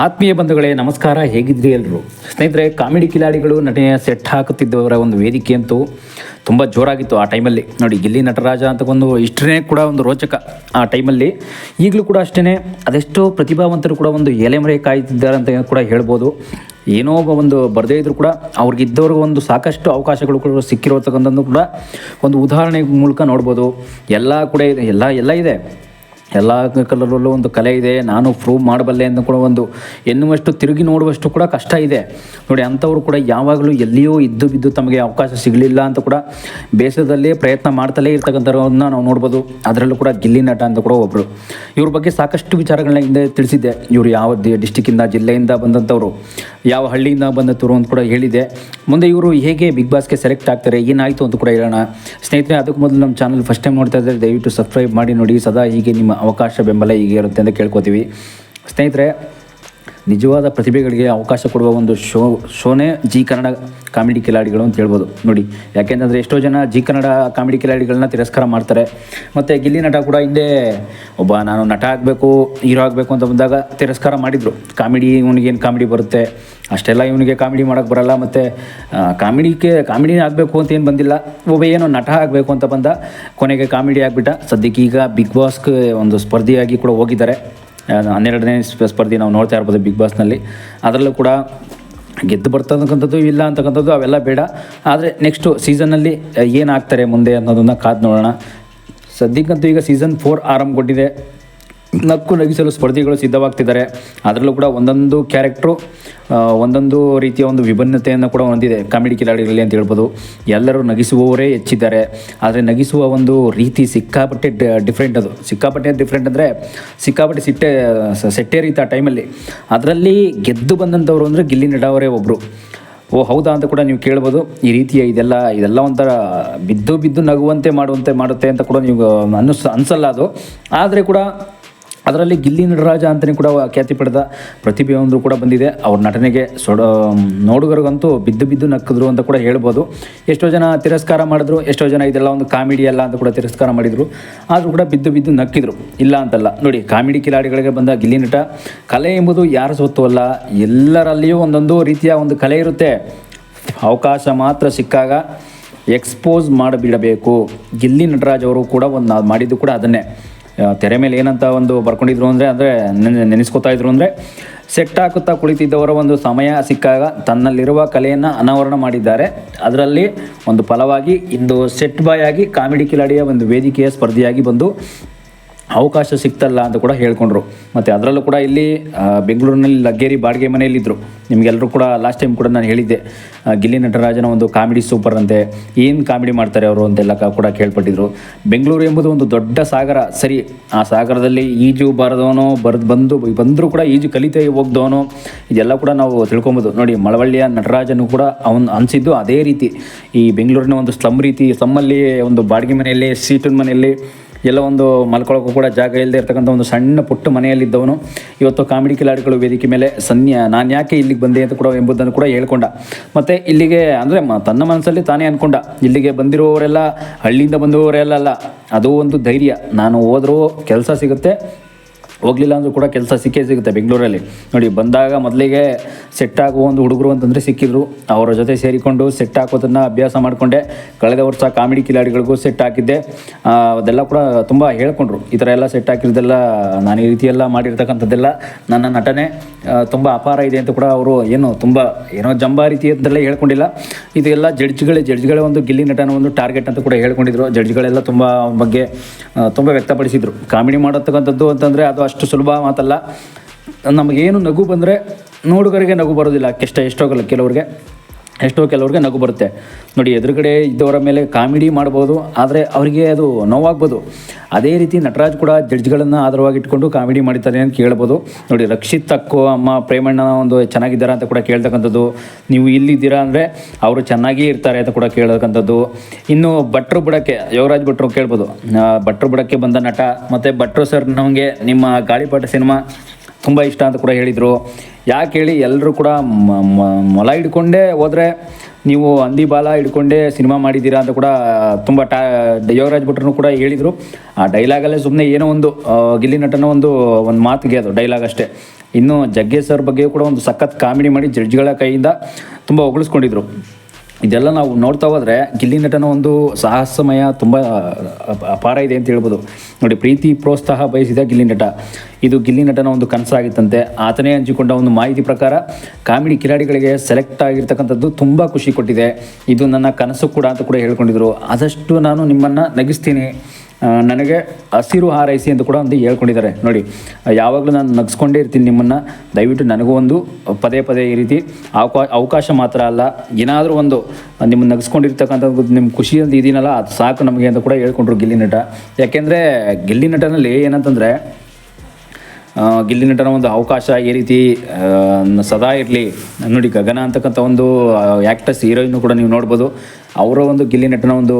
ಆತ್ಮೀಯ ಬಂಧುಗಳೇ, ನಮಸ್ಕಾರ. ಹೇಗಿದ್ರಿ ಎಲ್ಲರೂ ಸ್ನೇಹಿತರೆ, ಕಾಮಿಡಿ ಕಿಲಾಡಿಗಳು ನಟನೆಯ ಸೆಟ್ ಹಾಕುತ್ತಿದ್ದವರ ಒಂದು ವೇದಿಕೆ ಅಂತೂ ತುಂಬ ಜೋರಾಗಿತ್ತು ಆ ಟೈಮಲ್ಲಿ. ನೋಡಿ, ಗಿಲ್ಲಿ ನಟರಾಜ ಅಂತ ಒಂದು ಇಷ್ಟನೇ ಕೂಡ ಒಂದು ರೋಚಕ ಆ ಟೈಮಲ್ಲಿ. ಈಗಲೂ ಕೂಡ ಅಷ್ಟೇ ಅದೆಷ್ಟೋ ಪ್ರತಿಭಾವಂತರು ಕೂಡ ಒಂದು ಎಲೆಮರೆ ಕಾಯ್ತಿದ್ದಾರೆ ಅಂತ ಕೂಡ ಹೇಳ್ಬೋದು. ಏನೋ ಒಂದು ಬರದೇ ಇದ್ದರೂ ಕೂಡ ಅವ್ರಿಗಿದ್ದವ್ರಿಗೆ ಒಂದು ಸಾಕಷ್ಟು ಅವಕಾಶಗಳು ಕೂಡ ಸಿಕ್ಕಿರೋತಕ್ಕಂಥದ್ದು ಕೂಡ ಒಂದು ಉದಾಹರಣೆ ಮೂಲಕ ನೋಡ್ಬೋದು. ಎಲ್ಲ ಕೂಡ ಇದೆ, ಎಲ್ಲ ಎಲ್ಲ ಇದೆ. ಎಲ್ಲ ಕಲರಲ್ಲೂ ಒಂದು ಕಲೆ ಇದೆ. ನಾನು ಪ್ರೂವ್ ಮಾಡಬಲ್ಲೆ ಅಂತ ಕೂಡ ಒಂದು ಎನ್ನುವಷ್ಟು, ತಿರುಗಿ ನೋಡುವಷ್ಟು ಕೂಡ ಕಷ್ಟ ಇದೆ. ನೋಡಿ, ಅಂಥವ್ರು ಕೂಡ ಯಾವಾಗಲೂ ಎಲ್ಲಿಯೂ ಇದ್ದು ಬಿದ್ದು ತಮಗೆ ಅವಕಾಶ ಸಿಗಲಿಲ್ಲ ಅಂತ ಕೂಡ ಬೇಸರದಲ್ಲೇ ಪ್ರಯತ್ನ ಮಾಡ್ತಲೇ ಇರ್ತಕ್ಕಂಥವ್ರನ್ನ ನಾವು ನೋಡ್ಬೋದು. ಅದರಲ್ಲೂ ಕೂಡ ಗಿಲ್ಲಿ ನಟ ಅಂತ ಕೂಡ ಒಬ್ಬರು ಇವ್ರ ಬಗ್ಗೆ ಸಾಕಷ್ಟು ವಿಚಾರಗಳನ್ನ ಹಿಂದೆ ತಿಳಿಸಿದ್ದೆ. ಇವರು ಯಾವ ಡಿಸ್ಟಿಕ್ಕಿಂದ ಜಿಲ್ಲೆಯಿಂದ ಬಂದಂಥವ್ರು, ಯಾವ ಹಳ್ಳಿಯಿಂದ ಬಂದಂಥವ್ರು ಅಂತ ಕೂಡ ಹೇಳಿದೆ ಮುಂದೆ ಇವರು ಹೇಗೆ ಬಿಗ್ ಬಾಸ್ಗೆ ಸೆಲೆಕ್ಟ್ ಆಗ್ತಾರೆ, ಏನಾಯಿತು ಅಂತ ಕೂಡ ಹೇಳೋಣ. ಸ್ನೇಹಿತರೆ, ಅದಕ್ಕೆ ಮೊದಲು ನಮ್ಮ ಚಾನಲ್ ಫಸ್ಟ್ ಟೈಮ್ ನೋಡ್ತಾ ಇದ್ದಾರೆ ದಯವಿಟ್ಟು ಸಬ್ಸ್ಕ್ರೈಬ್ ಮಾಡಿ ನೋಡಿ. ಸದಾ ಹೀಗೆ ನಿಮ್ಮ ಅವಕಾಶ ಬೆಂಬಲ ಹೀಗೆ ಇರುತ್ತೆ ಅಂತ ಕೇಳ್ಕೊತೀವಿ. ಸ್ನೇಹಿತರೆ ನಿಜವಾದ ಪ್ರತಿಭೆಗಳಿಗೆ ಅವಕಾಶ ಕೊಡುವ ಒಂದು ಶೋ, ಶೋನೇ ಜಿ ಕನ್ನಡ ಕಾಮಿಡಿ ಕಿಲಾಡಿಗಳು ಅಂತ ಹೇಳ್ಬೋದು. ನೋಡಿ, ಯಾಕೆಂತಂದರೆ ಎಷ್ಟೋ ಜನ ಜಿ ಕನ್ನಡ ಕಾಮಿಡಿ ಕಿಲಾಡಿಗಳನ್ನ ತಿರಸ್ಕಾರ ಮಾಡ್ತಾರೆ. ಮತ್ತು ಗಿಲ್ಲಿ ನಟ ಕೂಡ ಹಿಂದೆ ಒಬ್ಬ ನಾನು ನಟ ಆಗಬೇಕು, ಹೀರೋ ಆಗಬೇಕು ಅಂತ ಬಂದಾಗ ತಿರಸ್ಕಾರ ಮಾಡಿದರು. ಕಾಮಿಡಿ ಇವನಿಗೇನು ಕಾಮಿಡಿ ಬರುತ್ತೆ? ಅಷ್ಟೆಲ್ಲ ಇವನಿಗೆ ಕಾಮಿಡಿ ಮಾಡೋಕ್ಕೆ ಬರಲ್ಲ. ಮತ್ತು ಕಾಮಿಡಿಗೆ, ಕಾಮಿಡಿ ಆಗಬೇಕು ಅಂತ ಏನು ಬಂದಿಲ್ಲ. ಒಬ್ಬ ಏನೋ ನಟ ಆಗಬೇಕು ಅಂತ ಬಂದ ಕೊನೆಗೆ ಕಾಮಿಡಿ ಆಗಿಬಿಟ್ಟ. ಸದ್ಯಕ್ಕೆ ಈಗ ಬಿಗ್ ಬಾಸ್ಗೆ ಒಂದು ಸ್ಪರ್ಧಿಯಾಗಿ ಕೂಡ ಹೋಗಿದ್ದಾರೆ. ಹನ್ನೆರಡನೇ ಸ್ಪ- ಸ್ಪರ್ಧೆ ನಾವು ನೋಡ್ತಾ ಇರ್ಬೋದು ಬಿಗ್ ಬಾಸ್ನಲ್ಲಿ. ಅದರಲ್ಲೂ ಕೂಡ ಗೆದ್ದು ಬರ್ತಕ್ಕಂಥದ್ದು ಇಲ್ಲ ಅಂತಕ್ಕಂಥದ್ದು ಅವೆಲ್ಲ ಬೇಡ. ಆದರೆ ನೆಕ್ಸ್ಟು ಸೀಸನ್ನಲ್ಲಿ ಏನಾಗ್ತಾರೆ ಮುಂದೆ ಅನ್ನೋದನ್ನು ಕಾದು ನೋಡೋಣ. ಸದ್ಯಕ್ಕಂತೂ ಈಗ ಸೀಸನ್ ಫೋರ್ ಆರಂಭಗೊಂಡಿದೆ. ನಕ್ಕು ನಗಿಸಲು ಸ್ಪರ್ಧಿಗಳು ಸಿದ್ಧವಾಗ್ತಿದ್ದಾರೆ. ಅದರಲ್ಲೂ ಕೂಡ ಒಂದೊಂದು ಕ್ಯಾರೆಕ್ಟ್ರು ಒಂದೊಂದು ರೀತಿಯ ಒಂದು ವಿಭಿನ್ನತೆಯನ್ನು ಕೂಡ ಹೊಂದಿದೆ ಕಾಮಿಡಿ ಕಿಲಾಡಿಗಳಲ್ಲಿ ಅಂತ ಹೇಳ್ಬೋದು. ಎಲ್ಲರೂ ನಗಿಸುವವರೇ ಹೆಚ್ಚಿದ್ದಾರೆ. ಆದರೆ ನಗಿಸುವ ಒಂದು ರೀತಿ ಸಿಕ್ಕಾಪಟ್ಟೆ ಡಿಫ್ರೆಂಟ್ ಅದು. ಸಿಕ್ಕಾಪಟ್ಟೆ ಡಿಫ್ರೆಂಟ್ ಅಂದರೆ, ಸಿಕ್ಕಾಪಟ್ಟೆ ಸಿಟ್ಟೆ ಸೆಟ್ಟೆ ರೀತಿ ಆ ಟೈಮಲ್ಲಿ ಅದರಲ್ಲಿ ಗೆದ್ದು ಬಂದಂಥವ್ರು ಅಂದರೆ ಗಿಲ್ಲಿ ನಟ ಒಬ್ಬರು ಓ, ಹೌದಾ ಅಂತ ಕೂಡ ನೀವು ಕೇಳ್ಬೋದು. ಈ ರೀತಿಯ ಇದೆಲ್ಲ ಇದೆಲ್ಲ ಒಂಥರ ಬಿದ್ದು ಬಿದ್ದು ನಗುವಂತೆ ಮಾಡುವಂತೆ ಮಾಡುತ್ತೆ ಅಂತ ಕೂಡ ನೀವು ಅನ್ನಿಸ್ ಅನಿಸಲ್ಲ ಅದು. ಆದರೆ ಕೂಡ ಅದರಲ್ಲಿ ಗಿಲ್ಲಿ ನಟರಾಜ ಅಂತಲೇ ಕೂಡ ಖ್ಯಾತಿ ಪಡೆದ ಪ್ರತಿಭೆಯೊಂದು ಕೂಡ ಬಂದಿದೆ. ಅವ್ರ ನಟನೆಗೆ ಸೊಡ ನೋಡುಗರಿಗಂತೂ ಬಿದ್ದು ಬಿದ್ದು ನಕ್ಕಿದ್ರು ಅಂತ ಕೂಡ ಹೇಳ್ಬೋದು. ಎಷ್ಟೋ ಜನ ತಿರಸ್ಕಾರ ಮಾಡಿದ್ರು, ಎಷ್ಟೋ ಜನ ಇದೆಲ್ಲ ಒಂದು ಕಾಮಿಡಿ ಅಲ್ಲ ಅಂತ ಕೂಡ ತಿರಸ್ಕಾರ ಮಾಡಿದರು. ಆದರೂ ಕೂಡ ಬಿದ್ದು ಬಿದ್ದು ನಕ್ಕಿದ್ರು. ಇಲ್ಲ ಅಂತಲ್ಲ. ನೋಡಿ, ಕಾಮಿಡಿ ಕಿಲಾಡಿಗಳಿಗೆ ಬಂದ ಗಿಲ್ಲಿ ನಟ, ಕಲೆ ಎಂಬುದು ಯಾರ ಸೊತ್ತು ಅಲ್ಲ, ಎಲ್ಲರಲ್ಲಿಯೂ ಒಂದೊಂದು ರೀತಿಯ ಒಂದು ಕಲೆ ಇರುತ್ತೆ. ಅವಕಾಶ ಮಾತ್ರ ಸಿಕ್ಕಾಗ ಎಕ್ಸ್ಪೋಸ್ ಮಾಡಿಬಿಡಬೇಕು. ಗಿಲ್ಲಿ ನಟರಾಜ್ ಅವರು ಕೂಡ ಒಂದು ಮಾಡಿದ್ದು ಕೂಡ ಅದನ್ನೇ. ತೆರೆ ಮೇಲೆ ಏನಂತ ಒಂದು ಬರ್ಕೊಂಡಿದ್ರು ಅಂದರೆ ಅಂದರೆ ನೆನೆಸ್ಕೊತಾ ಇದ್ರು ಅಂದರೆ, ಸೆಟ್ ಹಾಕುತ್ತಾ ಕುಳಿತಿದ್ದವರ ಒಂದು ಸಮಯ ಸಿಕ್ಕಾಗ ತನ್ನಲ್ಲಿರುವ ಕಲೆಯನ್ನು ಅನಾವರಣ ಮಾಡಿದ್ದಾರೆ. ಅದರಲ್ಲಿ ಒಂದು ಫಲವಾಗಿ, ಇಂದು ಸೆಟ್ ಬಾಯ್ ಆಗಿ ಕಾಮಿಡಿ ಕಿಲಾಡಿಯ ಒಂದು ವೇದಿಕೆಯ ಸ್ಪರ್ಧೆಯಾಗಿ ಬಂದು ಅವಕಾಶ ಸಿಗ್ತಲ್ಲ ಅಂತ ಕೂಡ ಹೇಳ್ಕೊಂಡ್ರು. ಮತ್ತು ಅದರಲ್ಲೂ ಕೂಡ ಇಲ್ಲಿ ಬೆಂಗಳೂರಿನಲ್ಲಿ ಲಗ್ಗೇರಿ ಬಾಡಿಗೆ ಮನೆಯಲ್ಲಿದ್ದರು ನಿಮಗೆಲ್ಲರೂ ಕೂಡ ಲಾಸ್ಟ್ ಟೈಮ್ ಕೂಡ ನಾನು ಹೇಳಿದ್ದೆ. ಗಿಲ್ಲಿ ನಟರಾಜನ ಒಂದು ಕಾಮಿಡಿ ಸೂಪರ್ ಅಂತೆ, ಏನು ಕಾಮಿಡಿ ಮಾಡ್ತಾರೆ ಅವರು ಅಂತೆಲ್ಲ ಕೂಡ ಕೇಳ್ಪಟ್ಟಿದ್ರು. ಬೆಂಗಳೂರು ಎಂಬುದು ಒಂದು ದೊಡ್ಡ ಸಾಗರ. ಸರಿ, ಆ ಸಾಗರದಲ್ಲಿ ಈಜು ಬಾರದವನು, ಬರೆದು ಬಂದು, ಬಂದರೂ ಕೂಡ ಈಜು ಕಲಿತೇ ಹೋಗ್ದವನು. ಇದೆಲ್ಲ ಕೂಡ ನಾವು ತಿಳ್ಕೊಬೋದು. ನೋಡಿ, ಮಳವಳ್ಳಿಯ ನಟರಾಜನು ಕೂಡ ಅವನು ಅನಿಸಿದ್ದು ಅದೇ ರೀತಿ. ಈ ಬೆಂಗಳೂರಿನ ಒಂದು ಸ್ಲಮ್ ರೀತಿ ಸ್ಲಮ್ಮಲ್ಲಿ ಒಂದು ಬಾಡಿಗೆ ಮನೆಯಲ್ಲಿ ಸೀಟಿನ ಮನೆಯಲ್ಲಿ ಎಲ್ಲ ಒಂದು ಮಲ್ಕೊಳ್ಳೋಕ್ಕೂ ಕೂಡ ಜಾಗ ಇಲ್ಲದೆ ಇರ್ತಕ್ಕಂಥ ಒಂದು ಸಣ್ಣ ಪುಟ್ಟ ಮನೆಯಲ್ಲಿದ್ದವನು. ಇವತ್ತು ಕಾಮಿಡಿ ಕಿಲಾಡಿಗಳು ವೇದಿಕೆ ಮೇಲೆ ಸನ್ಯ, ನಾನು ಯಾಕೆ ಇಲ್ಲಿಗೆ ಬಂದೆ ಅಂತ ಕೂಡ ಎಂಬುದನ್ನು ಕೂಡ ಹೇಳ್ಕೊಂಡ. ಮತ್ತು ಇಲ್ಲಿಗೆ ಅಂದರೆ ತನ್ನ ಮನಸ್ಸಲ್ಲಿ ತಾನೇ ಅಂದ್ಕೊಂಡ ಇಲ್ಲಿಗೆ ಬಂದಿರುವವರೆಲ್ಲ ಹಳ್ಳಿಯಿಂದ ಬಂದಿರುವವರೆಲ್ಲ ಅಲ್ಲ. ಅದು ಒಂದು ಧೈರ್ಯ. ನಾನು ಹೋದರೂ ಕೆಲಸ ಸಿಗುತ್ತೆ. ಹೋಗ್ಲಿಲ್ಲ ಅಂದರೂ ಕೂಡ ಕೆಲಸ ಸಿಕ್ಕೇ ಸಿಗುತ್ತೆ ಬೆಂಗಳೂರಲ್ಲಿ. ನೋಡಿ, ಬಂದಾಗ ಮೊದಲಿಗೆ ಸೆಟ್ ಆಗುವ ಒಂದು ಹುಡುಗರು ಅಂತಂದರೆ ಸಿಕ್ಕಿದ್ರು. ಅವರ ಜೊತೆ ಸೇರಿಕೊಂಡು ಸೆಟ್ ಹಾಕೋದನ್ನು ಅಭ್ಯಾಸ ಮಾಡಿಕೊಂಡೆ. ಕಳೆದ ವರ್ಷ ಕಾಮಿಡಿ ಕಿಲಾಡಿಗಳಿಗೂ ಸೆಟ್ ಹಾಕಿದ್ದೆ. ಅದೆಲ್ಲ ಕೂಡ ತುಂಬ ಹೇಳ್ಕೊಂಡ್ರು. ಈ ಥರ ಎಲ್ಲ ಸೆಟ್ ಹಾಕಿರೋದೆಲ್ಲ ನಾನು ಈ ರೀತಿಯೆಲ್ಲ ಮಾಡಿರ್ತಕ್ಕಂಥದ್ದೆಲ್ಲ ನನ್ನ ನಟನೆ. ತುಂಬ ಅಪಾರ ಇದೆ ಅಂತ ಕೂಡ ಅವರು ಏನು ತುಂಬ ಏನೋ ಜಂಬಾ ರೀತಿ ಅಂತೆಲ್ಲ ಹೇಳ್ಕೊಂಡಿಲ್ಲ. ಇದೆಲ್ಲ ಜಡ್ಜ್ಗಳೇ ಜಡ್ಜ್ಗಳೇ ಒಂದು ಗಿಲ್ಲಿ ನಟನ ಒಂದು ಟಾರ್ಗೆಟ್ ಅಂತ ಕೂಡ ಹೇಳ್ಕೊಂಡಿದ್ರು. ಜಡ್ಜ್ಗಳೆಲ್ಲ ತುಂಬ ಬಗ್ಗೆ ತುಂಬ ವ್ಯಕ್ತಪಡಿಸಿದರು. ಕಾಮಿಡಿ ಮಾಡತಕ್ಕಂಥದ್ದು ಅಂತಂದರೆ ಅದು ಅಷ್ಟು ಸುಲಭ ಮಾತಲ್ಲ. ನಮಗೇನು ನಗು ಬಂದರೆ ನೋಡುಗರಿಗೆ ನಗು ಬರೋದಿಲ್ಲ. ಕೆಷ್ಟ ಎಷ್ಟೋಗಲ್ಲ ಕೆಲ- ಕೆಲವ್ರಿಗೆ. ಎಷ್ಟೋ ಕೆಲವ್ರಿಗೆ ನಗು ಬರುತ್ತೆ. ನೋಡಿ, ಎದುರುಗಡೆ ಇದ್ದವರ ಮೇಲೆ ಕಾಮಿಡಿ ಮಾಡ್ಬೋದು, ಆದರೆ ಅವರಿಗೆ ಅದು ನೋವಾಗ್ಬೋದು. ಅದೇ ರೀತಿ ನಟರಾಜ್ ಕೂಡ ಜಡ್ಜ್ಗಳನ್ನು ಆಧಾರವಾಗಿ ಇಟ್ಕೊಂಡು ಕಾಮಿಡಿ ಮಾಡಿದ್ದಾರೆ ಅಂತ ಕೇಳ್ಬೋದು. ನೋಡಿ, ರಕ್ಷಿತ್ ಅಕ್ಕೋ ಅಮ್ಮ ಪ್ರೇಮಣ್ಣನ ಒಂದು ಚೆನ್ನಾಗಿದ್ದಾರೆ ಅಂತ ಕೂಡ ಕೇಳ್ತಕ್ಕಂಥದ್ದು. ನೀವು ಇಲ್ಲಿದ್ದೀರಾ ಅಂದರೆ ಅವರು ಚೆನ್ನಾಗಿ ಇರ್ತಾರೆ ಅಂತ ಕೂಡ ಕೇಳ್ತಕ್ಕಂಥದ್ದು. ಇನ್ನು ಭಟ್ರು ಬುಡಕ್ಕೆ, ಯೋಗರಾಜ್ ಭಟ್ರು ಕೇಳ್ಬೋದು. ಭಟ್ರು ಬುಡಕ್ಕೆ ಬಂದ ನಟ, ಮತ್ತು ಭಟ್ರು ಸರ್ ನಮಗೆ ನಿಮ್ಮ ಗಾಳಿಪಾಟ ಸಿನಿಮಾ ತುಂಬ ಇಷ್ಟ ಅಂತ ಕೂಡ ಹೇಳಿದರು. ಯಾಕೆ ಹೇಳಿ ಎಲ್ಲರೂ ಕೂಡ ಮೊಲ ಹಿಡ್ಕೊಂಡೇ ಹೋದರೆ ನೀವು ಹಂದಿ ಬಾಲ ಹಿಡ್ಕೊಂಡೇ ಸಿನಿಮಾ ಮಾಡಿದ್ದೀರಾ ಅಂತ ಕೂಡ ತುಂಬ ಟಾ, ಯೋಗರಾಜ್ ಭಟ್ರು ಕೂಡ ಹೇಳಿದರು. ಆ ಡೈಲಾಗಲ್ಲೇ ಸುಮ್ಮನೆ ಏನೋ ಒಂದು ಗಿಲ್ಲಿ ನಟನ ಒಂದು ಒಂದು ಮಾತಿಗೆ ಅದು ಡೈಲಾಗ್ ಅಷ್ಟೇ. ಇನ್ನು ಜಗ್ಗೇಶ್ ಸರ್ ಬಗ್ಗೆ ಕೂಡ ಒಂದು ಸಖತ್ ಕಾಮಿಡಿ ಮಾಡಿ ಜಡ್ಜ್ಗಳ ಕೈಯಿಂದ ತುಂಬ ಹೊಗಳಿಸ್ಕೊಂಡಿದ್ರು. ಇದೆಲ್ಲ ನಾವು ನೋಡ್ತಾ ಹೋದರೆ ಗಿಲ್ಲಿ ನಟನ ಒಂದು ಸಾಹಸಮಯ ತುಂಬ ಅಪಾರ ಇದೆ ಅಂತ ಹೇಳ್ಬೋದು. ನೋಡಿ, ಪ್ರೀತಿ ಪ್ರೋತ್ಸಾಹ ಬಯಸಿದ ಗಿಲ್ಲಿ ನಟ. ಇದು ಗಿಲ್ಲಿ ನಟನ ಒಂದು ಕನಸಾಗಿತ್ತಂತೆ. ಆತನೇ ಹಂಚಿಕೊಂಡ ಒಂದು ಮಾಹಿತಿ ಪ್ರಕಾರ ಕಾಮಿಡಿ ಕಿಲಾಡಿಗಳಿಗೆ ಸೆಲೆಕ್ಟ್ ಆಗಿರ್ತಕ್ಕಂಥದ್ದು ತುಂಬ ಖುಷಿ ಕೊಟ್ಟಿದೆ. ಇದು ನನ್ನ ಕನಸು ಕೂಡ ಅಂತ ಕೂಡ ಹೇಳ್ಕೊಂಡಿದ್ರು. ಆದಷ್ಟು ನಾನು ನಿಮ್ಮನ್ನು ನಗಿಸ್ತೀನಿ. ನನಗೆ ಹಸಿರು ಹಾರೈಸಿ ಅಂತ ಕೂಡ ಒಂದು ಹೇಳ್ಕೊಂಡಿದ್ದಾರೆ. ನೋಡಿ, ಯಾವಾಗಲೂ ನಾನು ನಗ್ಸ್ಕೊಂಡೇ ಇರ್ತೀನಿ ನಿಮ್ಮನ್ನು. ದಯವಿಟ್ಟು ನನಗೂ ಒಂದು ಪದೇ ಪದೇ ಈ ರೀತಿ ಅವಕಾ, ಅವಕಾಶ ಮಾತ್ರ ಅಲ್ಲ. ಏನಾದರೂ ಒಂದು ನಿಮ್ಮ ನಗಿಸ್ಕೊಂಡಿರ್ತಕ್ಕಂಥದ್ದು ನಿಮ್ಮ ಖುಷಿಯಲ್ಲಿ ಇದೀನಲ್ಲ, ಅದು ಸಾಕು ನಮಗೆ ಅಂತ ಕೂಡ ಹೇಳ್ಕೊಂಡ್ರು ಗಿಲ್ಲಿ ನಟ. ಯಾಕೆಂದರೆ ಗಿಲ್ಲಿ ನಟನಲ್ಲಿ ಏನಂತಂದರೆ ಗಿಲ್ಲಿ ನಟನ ಒಂದು ಅವಕಾಶ ಈ ರೀತಿ ಸದಾ ಇರಲಿ. ನೋಡಿ, ಗಗನ ಅಂತಕ್ಕಂಥ ಒಂದು ಆ್ಯಕ್ಟರ್ಸ್ ಹೀರೋಯಿನ್ ಕೂಡ ನೀವು ನೋಡ್ಬೋದು. ಅವರ ಒಂದು ಗಿಲ್ಲಿ ನಟನ ಒಂದು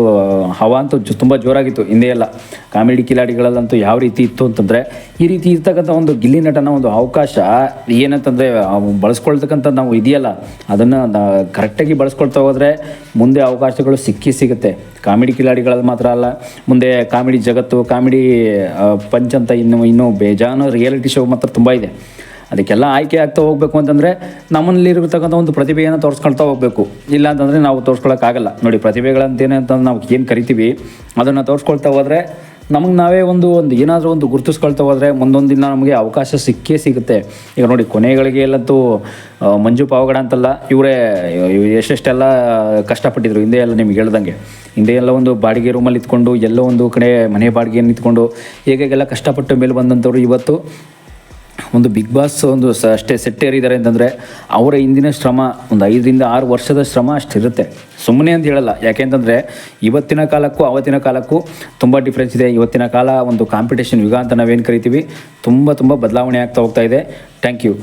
ಹವಾ ಅಂತೂ ತುಂಬ ಜೋರಾಗಿತ್ತು ಹಿಂದೆ ಎಲ್ಲ. ಕಾಮಿಡಿ ಕಿಲಾಡಿಗಳಲ್ಲಂತೂ ಯಾವ ರೀತಿ ಇತ್ತು ಅಂತಂದರೆ, ಈ ರೀತಿ ಇರ್ತಕ್ಕಂಥ ಒಂದು ಗಿಲ್ಲಿ ನಟನ ಒಂದು ಅವಕಾಶ ಏನಂತಂದರೆ ಬಳಸ್ಕೊಳ್ತಕ್ಕಂಥ ನಾವು ಇದೆಯಲ್ಲ. ಅದನ್ನು ಕರೆಕ್ಟಾಗಿ ಬಳಸ್ಕೊಳ್ತಾ ಹೋದರೆ ಮುಂದೆ ಅವಕಾಶಗಳು ಸಿಕ್ಕಿ ಸಿಗುತ್ತೆ. ಕಾಮಿಡಿ ಕಿಲಾಡಿಗಳಲ್ಲಿ ಮಾತ್ರ ಅಲ್ಲ, ಮುಂದೆ ಕಾಮಿಡಿ ಜಗತ್ತು, ಕಾಮಿಡಿ ಪಂಚ್ ಅಂತ ಇನ್ನು, ಇನ್ನೂ ಬೇಜಾನು ರಿಯಾಲಿಟಿ ಶೋ ಮಾತ್ರ ತುಂಬ ಇದೆ. ಅದಕ್ಕೆಲ್ಲ ಆಯ್ಕೆ ಆಗ್ತಾ ಹೋಗಬೇಕು ಅಂತಂದರೆ ನಮ್ಮಲ್ಲಿರತಕ್ಕಂಥ ಒಂದು ಪ್ರತಿಭೆಯನ್ನು ತೋರಿಸ್ಕೊಳ್ತಾ ಹೋಗಬೇಕು. ಇಲ್ಲ ಅಂತಂದರೆ ನಾವು ತೋರಿಸ್ಕೊಳಕ್ಕಾಗಲ್ಲ. ನೋಡಿ ಪ್ರತಿಭೆಗಳಂತೇನೆ ಅಂತ ನಾವು ಏನು ಕರಿತೀವಿ, ಅದನ್ನು ತೋರಿಸ್ಕೊಳ್ತಾ ಹೋದರೆ ನಮಗೆ ನಾವೇ ಒಂದು ಒಂದು ಏನಾದರೂ ಒಂದು ಗುರುತಿಸ್ಕೊಳ್ತಾ ಹೋದರೆ ಮುಂದೊಂದು ದಿನ ನಮಗೆ ಅವಕಾಶ ಸಿಕ್ಕೇ ಸಿಗುತ್ತೆ. ಈಗ ನೋಡಿ ಕೊನೆಗಳಿಗೆ ಎಲ್ಲಂತೂ ಮಂಜು ಪಾವಗಡ ಅಂತಲ್ಲ, ಇವರೇ ಎಷ್ಟೆಷ್ಟೆಲ್ಲ ಕಷ್ಟಪಟ್ಟಿದ್ರು. ಹಿಂದೆ ಎಲ್ಲ ನಿಮ್ಗೆ ಹೇಳ್ದಂಗೆ. ಹಿಂದೆ ಎಲ್ಲ ಒಂದು ಬಾಡಿಗೆ ರೂಮಲ್ಲಿ ಇತ್ಕೊಂಡು ಎಲ್ಲೋ ಒಂದು ಕಡೆ ಮನೆ ಬಾಡಿಗೆಯನ್ನು ಇತ್ಕೊಂಡು ಹೇಗೆಲ್ಲ ಕಷ್ಟಪಟ್ಟು ಮೇಲೆ ಬಂದಂಥವ್ರು ಇವತ್ತು. ಒಂದು ಬಿಗ್ ಬಾಸ್ ಒಂದು ಸ ಅಷ್ಟೇ ಸೆಟ್ ಏರಿದ್ದಾರೆ ಅಂತಂದರೆ ಅವರ ಹಿಂದಿನ ಶ್ರಮ, ಒಂದು ಐದರಿಂದ ಆರು ವರ್ಷದ ಶ್ರಮ ಅಷ್ಟಿರುತ್ತೆ ಸುಮ್ಮನೆ ಅಂತ ಹೇಳಲ್ಲ. ಯಾಕೆಂತಂದರೆ ಇವತ್ತಿನ ಕಾಲಕ್ಕೂ ಆವತ್ತಿನ ಕಾಲಕ್ಕೂ ತುಂಬ ಡಿಫ್ರೆನ್ಸ್ ಇದೆ. ಇವತ್ತಿನ ಕಾಲ ಒಂದು ಕಾಂಪಿಟೇಷನ್ ಯುಗ ಅಂತ ನಾವೇನು ಕರಿತೀವಿ? ತುಂಬ ತುಂಬ ಬದಲಾವಣೆ ಆಗ್ತಾ ಹೋಗ್ತಾ ಇದೆ. Thank you